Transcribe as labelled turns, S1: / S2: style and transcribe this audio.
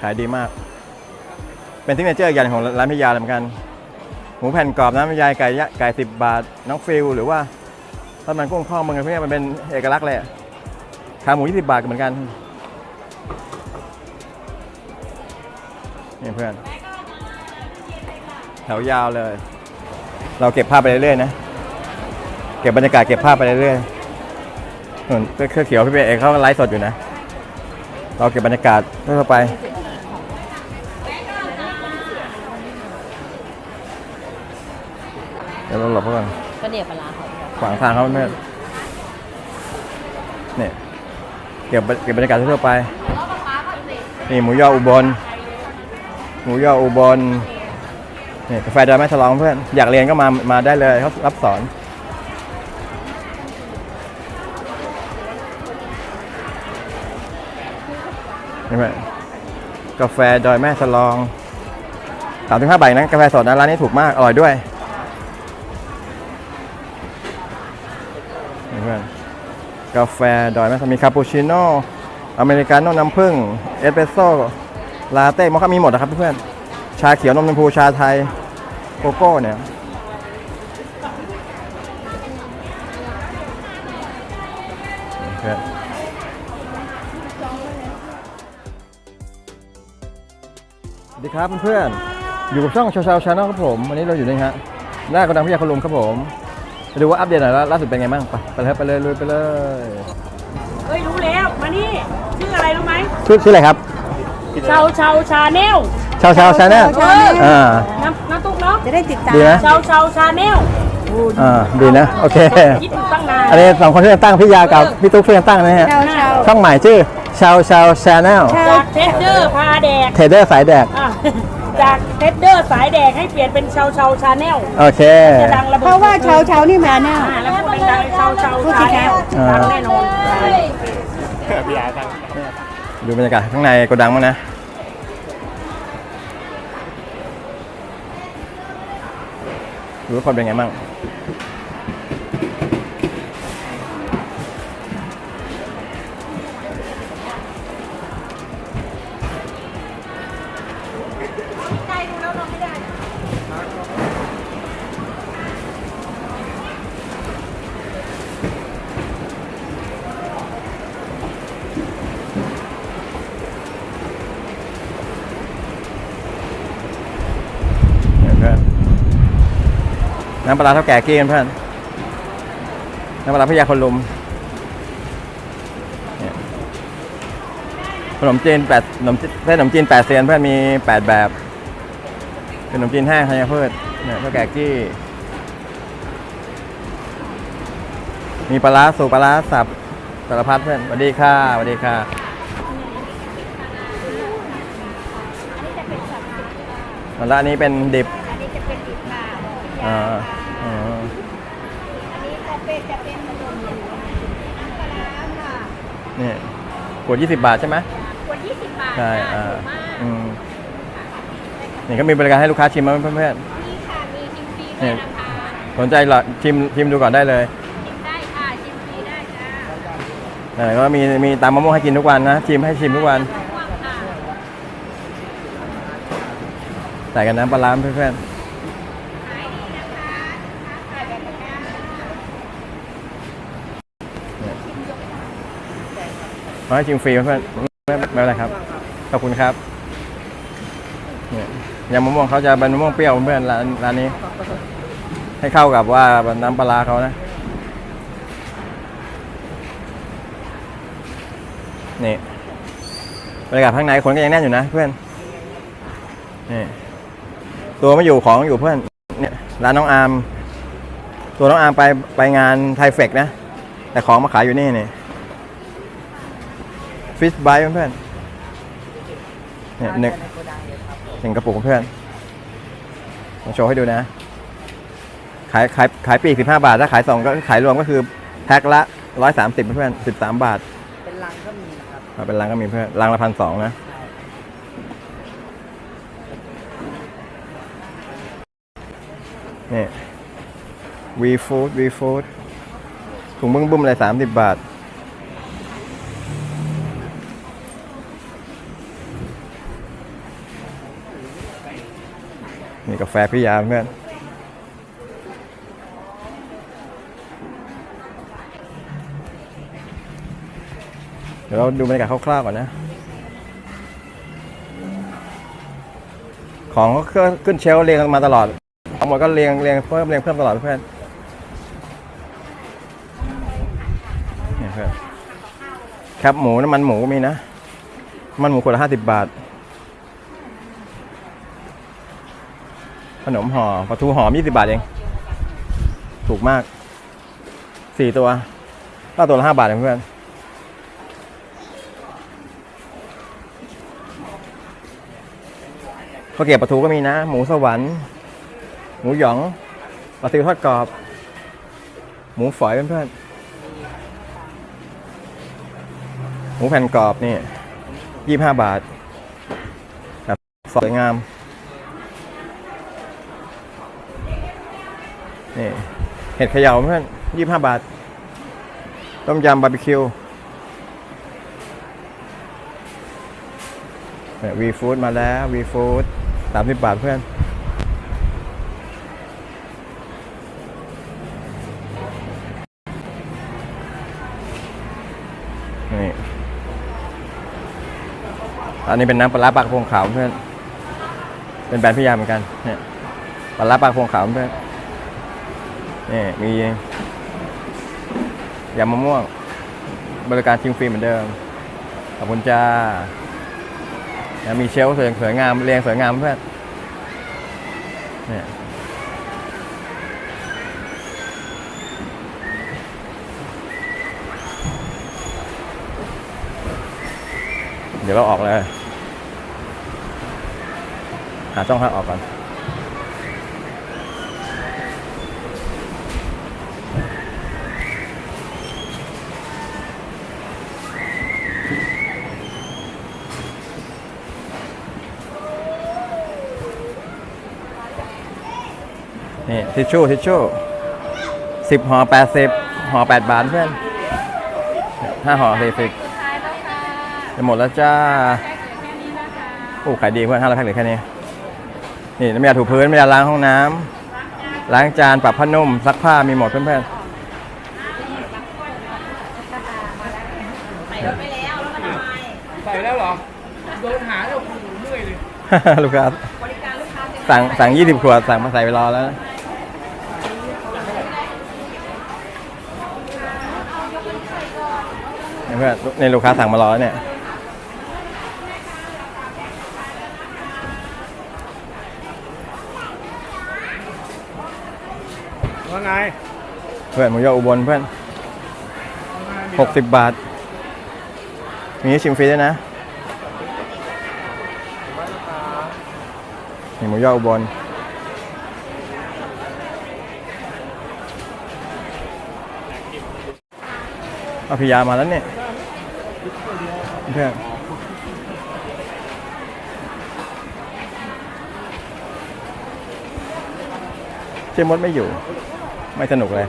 S1: ขายดีมาก เป็นทิกเนเจอร์อย่างของร้านพิยาเลยเหมือนกัน หมูแผ่นกรอบน้ำยายไก่ยะไก่สิบบาท น้องฟิลหรือว่าทอดมันกุ้งข้าวมันพวกเนี้มันเป็นเอกลักษณ์เลยอะขาหมู20บาทก็เหมือนกันนี่เพื่อนแถวยาวเลย เราเก็บภาพไปเรื่อยๆนะเก็บบรรยากาศเก็บภาพไปเรื่อยๆส่วนเครื่องเขียวพี่เบเอกเขาไลฟ์สดอยู่นะ เราเก็บบรรยากาศทั่วไป ดี๋ยวเราหลบเขาก่อน
S2: ก็เดี๋ยวปลาร้าเขา
S1: ขวางทางเขาไม่เนี่ยเก็บเก็บบรรยากาศทั่วไป นี่หมูยออุบล หมูยออุบลนี่กาแฟดอยแม่ฉลองเพื่อน อยากเรียนก็มา มาได้เลยเขารับสอนนี่เพื่อนกาแฟดอยแม่ฉลองสามถึงห้าใบนะกาแฟสดนะร้านนี้ถูกมาก อร่อยด้วย กาแฟดอยแม่ฉลองมีคาปูชิโน่อเมริกาโน่น้ำผึ้งเอสเปรสโซ่ลาเต้มอคค่ามีหมดนะครับเพื่อนชาเขียวนมชมพูชาไทยโกโก้เนี่ยเพื่อนสวัสดีครับเพื่อนๆอยู่กับช่องชาวชาวชาแนลครับผม วันนี้เราอยู่ในฮะหน้ากระดังพิยาคลุมครับผม ไปดูว่าอัปเดตหน่อยแล้วล่าสุดเป็นไงบ้าง ไปไปเลยครับไปเลยลุยไปเลย
S3: เฮ้ยรู้แล้ว มานี่ ชื่ออะไรรู้ไหม
S1: ชื่อชื่ออะไรครับ
S3: ชาวชาวชาแนล
S1: ชาวชาวชาแนล
S3: เออ
S1: อ่า
S3: น้ำน้ำตุ๊กเนาะ
S2: จะได้ติดตาม
S1: ดีนะ
S3: ชาวชาวชาแนล
S1: อ่าดีนะ โอเค
S3: คิดอยู่ตั้งนาน
S1: อันนี้สองคนที่จะตั้งพี่ยากับพี่ตุ๊กช่วยกันตั้งนะฮะ
S2: ชาวชาว
S1: ช่องใหม่ชื่อชาวชาวชาแนล
S3: จากเทสเดอร์พาแดก
S1: เทรดเดอร์สายแดก
S3: อะ จากเทสเดอร์สายแดกให้เปลี่ยนเป็นชาวชาวชาแนล
S1: โอเค
S3: จะดังระเบิด
S2: เพราะว่าชาวชาวนี่มาแน่
S3: อ่าแล้วพูดดังๆชาวชาวชาแนล
S1: อ่า
S3: ดังแน่นอน
S1: ดูบรรยากาศข้างในโกดังมั้างนะ ดูว่าคนเป็นไงบ้าง น้ำปลาร้าเท่าแก่กี้กันเพื่อนน้ำปลาร้าพญาคนลุมเนี่ยขนมจีนแปดขนมจีนเส้นขนมจีนแปดเซียนเพื่อนมีแปดแบบเป็นขนมจีนแห้งธัญพืชเนี่ยเท่าแก่กี้ มีปลาร้าสูบปลาร้าสับสารพัดเพื่อนสวัสดีค่ะสวัสดีค่ะแล้วอันนี้เป็นดิบ
S2: อันนี้จะเป็นดิบค่ะ
S1: อ่าอ่า
S2: อันนี้ จะเป็นจะเป็นขนมหมูน้ำปลาร้าค่ะ
S1: นี่ขวด20 บาทใช่ไหม
S2: ขวด20 บาท
S1: ใช่
S2: ค่ะ
S1: อ่า
S2: ถูกมาก
S1: อืมนี่ก็มีบริการให้ลูกค้าชิมมาเพื่อน
S2: มีค่ะมีชิมฟรีด้วยนะคะ
S1: ๆสนใจเหรอชิมชิมดูก่อนได้เลย
S2: ชิมได้ค่ะชิมฟรีได้จ้า
S1: เออก็มีมีตามมะม่วงให้กินทุกวันนะชิมให้ชิมทุกวัน
S2: ม่วงค่ะ
S1: ใส่กันน้ำปลาร้าเพื่อน
S2: ขายดีนะคะค้าขายแบบนี้
S1: ๆขอให้ชิมฟรีเพื่อนไม่ไม่เป็นไรครับ ขอบคุณครับเนี่ยยำมะม่วงเขาจะเป็นมะม่วงเปรี้ยวเพื่อนร้านร้านนี้ ให้เข้ากับว่าน้ำปลาร้าเขานะนี่บรรยากาศข้างในคนก็ยังแน่นอยู่นะเพื่อนนี่ตัวไม่อยู่ของอยู่เพื่อนเนี่ยร้านน้องอาร์มตัวน้องอาร์มไปไปงานไทเฟกนะ แต่ของมาขายอยู่นี่นี่ ฟิชไบเพื่อนๆเนี่ยหนึ่งหนึ่งกระปุกเพื่อนมาโชว์ให้ดูนะ ขายขายขายปลีกสิบห้าบาท ถ้าขายสองก็ขายรวมก็คือแพ็คละร้อยสามสิบเพื่อนสิบสามบาท
S4: เป็นลังก็มีนะครับ
S1: อ่าเป็นรังก็มีเพื่อนรังละพันสองนะนี่วีฟู้ดวีฟู้ดถุงบึ้งบึ้มอะไรสามสิบบาท นี่กาแฟพี่ยาเพื่อนเดี๋ยวเราดูบรรยากาศคร่าวๆก่อนนะ ของก็ขึ้นเชลเรียงมาตลอดทั้งหมดก็เรียงเรียงเพิ่มเรียงเพิ่มตลอดเพื่อนนี่เพื่อนแคบหมูน้ำมันหมูก็มีนะน้ำมันหมูขวดละห้าสิบบาท นมห่อปลาทูหอมยี่สิบาทเอง ถูกมากสี่ตัวก็ตัวละห้าบาทเองเพื่อนข้าวเกรี๊ยวปลาทูก็มีนะ หมูสวรรค์หมูหยองปลาซิวทอดกรอบ หมูฝอยเพื่อนๆหมูแผ่นกรอบนี่ยี่ห้าบาทแบบสวยงาม นี่ เห็ดเขย่าเพื่อนยี่ห้าบาท ต้มยำบาร์บีคิววีฟู้ดมาแล้ววีฟู้ดสามสิบบาทเพื่อนนี่อันนี้เป็นน้ำปลาปลากระพงขาวเพื่อน เป็นแบรนด์พิยาเหมือนกันเนี่ยปลาร้าปลากระพงขาวเพื่อน นี่มียำมะม่วง บริการชิมฟรีเหมือนเดิม ขอบคุณจ้าแล้วมีเชลสวยสวยงามเรียงสวยงามเพื่อนเนี่ยเดี๋ยวเราออกเลย หาช่องทางออกก่อน นี่ทิชชู่ทิชชู่สิบห่อแปดสิบห่อแปดบาทเพื่อนห้าห่อสี่สิบจะหมดแล้วจ้าโอ้ขายดีเพื่อนห้าร้อยแพ็คเหลือแค่นี้ นี่น้ำยาถูพื้นน้ำยาล้างห้องน้ำล้างจานปรับผ้านุ่มซักผ้ามีหมดเพื่อน
S4: ใส่แล้วเหรอ โดนหาแล้วโอ้โหเมื่อยเลย
S1: ๆลูกค้าสั่งสั่งยี่สิบขวดสั่งมาใส่ไปรอแล้วนะ เพื่อนในลูกค้าสั่งมารอแล้วเนี่ย
S4: ว่าไง
S1: เพื่อนหมูยออุบลเพื่อนหกสิบบาท มีให้ชิมฟรีด้วยนะนี่หมูยออุบลเอาพิยามาแล้วเนี่ย เพื่อนเจมดไม่อยู่ ไม่สนุกเลย